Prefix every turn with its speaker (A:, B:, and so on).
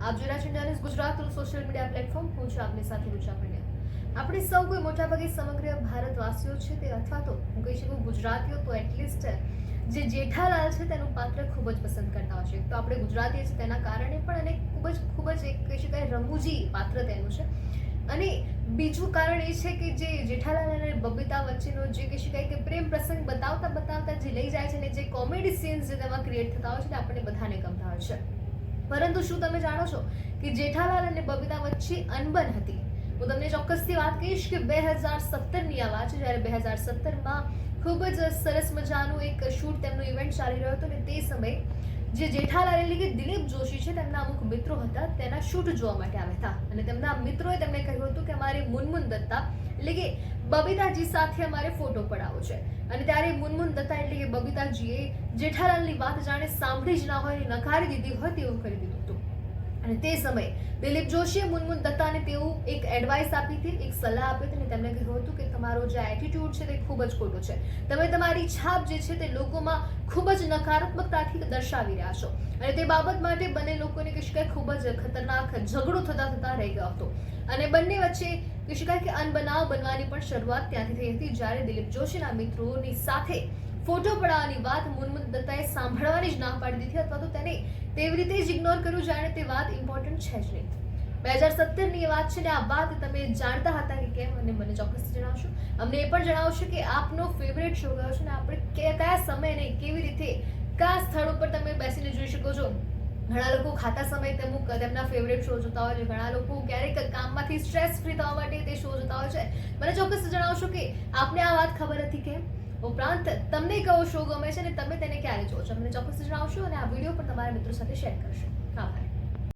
A: આપ જોઈ રહ્યા ગુજરાતનું સોશિયલ મીડિયા પ્લેટફોર્મ હું છું આપની સાથે રૂચા પંડ્યા. આપણે સૌ કોઈ મોટાભાગે સમગ્ર ભારતવાસીઓ છે તે અથવા તો હું કહી શકું ગુજરાતીઓ તો એટલીસ્ટ જે જેઠાલાલ છે તેનું પાત્ર ખૂબ જ પસંદ કરતા હોય છે. તો આપણે ગુજરાતી છે તેના કારણે પણ અને ખૂબ જ ખૂબ જ એક કહી શકાય રમૂજી પાત્ર તેનું છે. અને બીજું કારણ એ છે કે જે જેઠાલાલ અને બબીતા વચ્ચેનો જે કહી શકાય કે પ્રેમ પ્રસંગ બતાવતા બતાવતા જે લઈ જાય છે ને જે કોમેડી સીન્સ જે તેમાં ક્રિએટ થતા હોય છે તે આપણને બધાને ગમતા હોય છે. પરંતુ શું તમે જાણો છો કે જેઠાલાલ અને બબીતા વચ્ચે અનબન હતી? હું તમને ચોક્કસથી વાત કહીશ કે બે હજાર સત્તરની આ વાત છે, જ્યારે બે હજાર સત્તરમાં ખૂબ જ સરસ મજાનું એક શૂટ તેમનો ઇવેન્ટ ચાલી રહ્યો હતો અને તે સમયે જે જેઠાલાલ એટલે કે દિલીપ જોશી છે, તેમના અમુક મિત્રો હતા, તેના શૂટ જોવા માટે આવ્યા હતા. અને તેમના મિત્રોએ તેમને કહ્યું હતું કે અમારે મુનમુન દત્તા એટલે કે બબીતાજી સાથે અમારે ફોટો પડાવો છે. અને ત્યારે મુનમુન દત્તા એટલે કે બબીતાજીએ જેઠાલાલની વાત જાણે સાંભળી જ ના હોય, નકારી દીધી હોય તેવું કરી દીધું હતું. અને તે સમયે દિલીપ જોશીએ મુનમુન દત્તાને તેવું એક એડવાઇસ આપી હતી, એક સલાહ આપી હતી અને તેમણે કહ્યું હતું કે તમારો જે એટીટ્યુડ છે તે ખૂબ જ ખોટો છે. તમે તમારી છાપ જે છે તે લોકોમાં ખૂબ જ નકારાત્મકતાથી દર્શાવી રહ્યા છો. અને તે બાબત માટે બંને લોકોને કહી શકાય ખૂબ જ ખતરનાક ઝઘડો થતા થતા રહી ગયો હતો. અને બંને વચ્ચે કહી શકાય કે અનબનાવ બનવાની પણ શરૂઆત ત્યાંથી થઈ હતી જ્યારે દિલીપ જોશીના મિત્રોની સાથે ફોટો પડાવવાની વાત મુનમુન દત્તાએ સાંભળવાની જ ના પાડી દીધી અથવા તો તેને તેવી રીતે જ ઇગ્નોર કર્યું જાણે તે વાત ઇમ્પોર્ટન્ટ છે જ નહીં. બે હજાર સત્તરની એ વાત છે ને, આ વાત તમે જાણતા હતા કે કેમ અને મને ચોક્કસ જણાવશો. અમને એ પણ જણાવશો કે આપનો ફેવરેટ શો કયો છે ને, આપણે કયા સમયે ને કેવી રીતે, કયા સ્થળ ઉપર તમે બેસીને જોઈ શકો છો. ઘણા લોકો ખાતા સમયે અમુક તેમના ફેવરેટ શો જોતા હોય છે. ઘણા લોકો ક્યારેક કામમાંથી સ્ટ્રેસ ફ્રી થવા માટે તે શો જોતા હોય છે. મને ચોક્કસ જણાવશો કે આપને આ વાત ખબર હતી કેમ? ઉપરાંત તમને કયો શો ગમે છે અને તમે તેને ક્યારે જોવો છો? મને ચોક્કસ જણાવશો અને આ વીડિયો પણ તમારા મિત્રો સાથે શેર કરશો. આભાર.